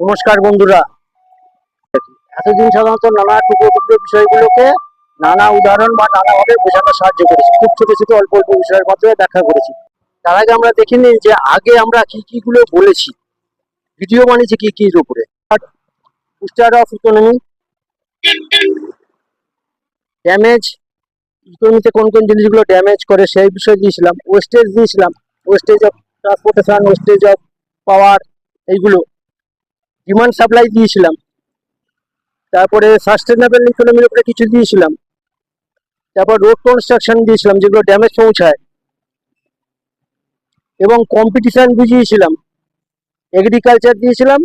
নমস্কার বন্ধুরা। এতদিন সাধারণত নানা টুকরো টুকরো বিষয়গুলোকে নানা উদাহরণ বা নানাভাবে বোঝানোর সাহায্য করেছি। খুব ছোট ছোট, অল্প অল্প বিষয়ের মাধ্যমে ব্যাখ্যা করেছি। তার আগে আমরা দেখে নিই যে আগে আমরা কি কি গুলো বলেছি। ভিডিও বানিয়েছি কি কির উপরে। অফ ইকোনমি, ড্যামেজ, ইকোনমিতে কোন কোন জিনিসগুলো ড্যামেজ করে সেই বিষয়ে দিয়েছিলাম। ওয়েস্টেজ দিয়েছিলাম। Wastage of transportation, wastage of power, এইগুলো। ডিমান্ড সাপ্লাই দিয়েছিলাম। তারপরে সাস্টেনেবল ইকোনমির উপরে কিছু দিয়েছিলাম। তারপর রোড কনস্ট্রাকশন দিয়েছিলাম, যেগুলো ড্যামেজ পৌঁছায়। এবং কম্পিটিশান বুঝিয়েছিলাম। এগ্রিকালচার দিয়েছিলাম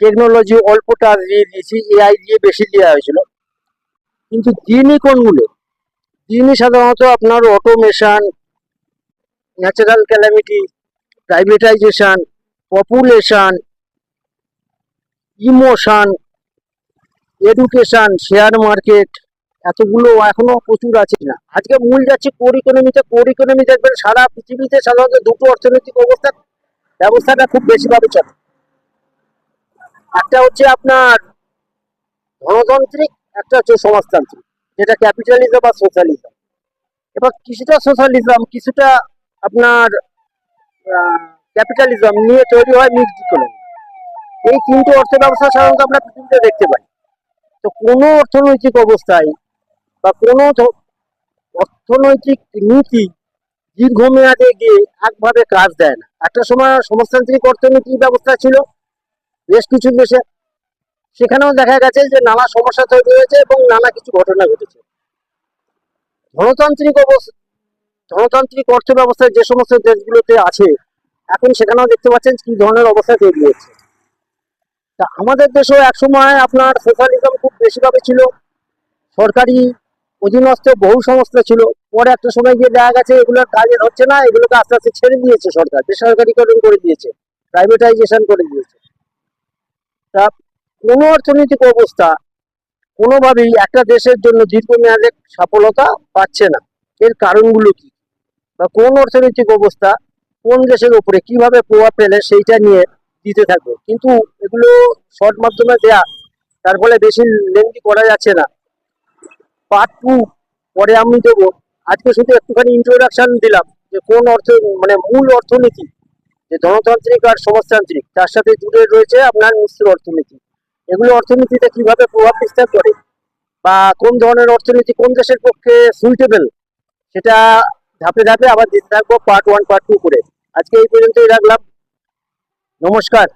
টেকনোলজি অল্প অল্পটা দিয়ে দিয়েছি এআই দিয়ে বেশি দেওয়া হয়েছিল। কিন্তু দিনই কোনগুলো? দিনই সাধারণত আপনার automation natural calamity privatization population emotion, education, share market, এতগুলো এখনও প্রচুর আছে না। আজকে মূল যাচ্ছে কোর ইকোনমিতে কোর ইকোনমি দেখবেন সারা পৃথিবীতে সাধারণত দুটো অর্থনৈতিক অবস্থা, ব্যবস্থাটা খুব বেশিভাবে চলে। একটা হচ্ছে আপনার গণতান্ত্রিক, একটা হচ্ছে সমাজতান্ত্রিক, যেটা ক্যাপিটালিজম বা সোশ্যালিজম এবার কিছুটা সোশ্যালিজম কিছুটা আপনার ক্যাপিটালিজম নিয়ে তৈরি হয় মিক্সড ইকোনমি এই তিনটে অর্থ ব্যবস্থা সাধারণত আমরা পৃথিবীতে দেখতে পাই। তো কোনো অর্থনৈতিক অবস্থায় বা কোনো অর্থনৈতিক নীতি দীর্ঘমেয়াদে গিয়ে একভাবে কাজ দেয় না। একটা সময় সমাজতান্ত্রিক অর্থনীতি ব্যবস্থা ছিল, বেশ কিছু দেশে। সেখানেও দেখা গেছে যে নানা সমস্যা তৈরি হয়েছে এবং নানা কিছু ঘটনা ঘটেছে। ধনতান্ত্রিক অবস্থা ধনতান্ত্রিক অর্থ ব্যবস্থায় যে সমস্ত দেশগুলোতে আছে, এখন সেখানেও দেখতে পাচ্ছেন কি ধরনের অবস্থা তৈরি হচ্ছে। তা আমাদের দেশেও একসময় আপনার সোশ্যালিজম খুব বেশিভাবে ছিল। সরকারি অধীনস্থ বহু সংস্থা ছিল। পরে একটা সময় গিয়ে দেখা গেছে, এগুলোর কাজের হচ্ছে না, এগুলোকে আস্তে আস্তে ছেড়ে দিয়েছে সরকার, বেসরকারিকরণ করে দিয়েছে প্রাইভেটাইজেশন করে দিয়েছে। তা কোনো অর্থনৈতিক অবস্থা কোনোভাবেই একটা দেশের জন্য দীর্ঘমেয়াদে সফলতা পাচ্ছে না। এর কারণগুলো কি? বা কোন অর্থনৈতিক অবস্থা কোন দেশের উপরে কীভাবে প্রভাব ফেলে সেইটা নিয়ে দিতে থাকব। কিন্তু এগুলো শর্ট মাধ্যমে দেয়া, তার ফলে বেশি লেন্দি করা যাচ্ছে না। পার্ট টু পরে আমি দেবো। আজকে শুধু একটুখানি ইন্ট্রোডাকশন দিলাম যে কোন অর্থ মানে মূল অর্থনীতি, যে গণতান্ত্রিক আর সমাজতান্ত্রিক, তার সাথে জুড়ে রয়েছে আপনার মিশ্র অর্থনীতি। এগুলো অর্থনীতিতে কীভাবে প্রভাব বিস্তার করে, বা কোন ধরনের অর্থনীতি কোন দেশের পক্ষে সুইটেবল সেটা ধাপে ধাপে আবার দিতে থাকব পার্ট ওয়ান পার্ট টু করে। আজকে এই পর্যন্তই রাখলাম। নমস্কার।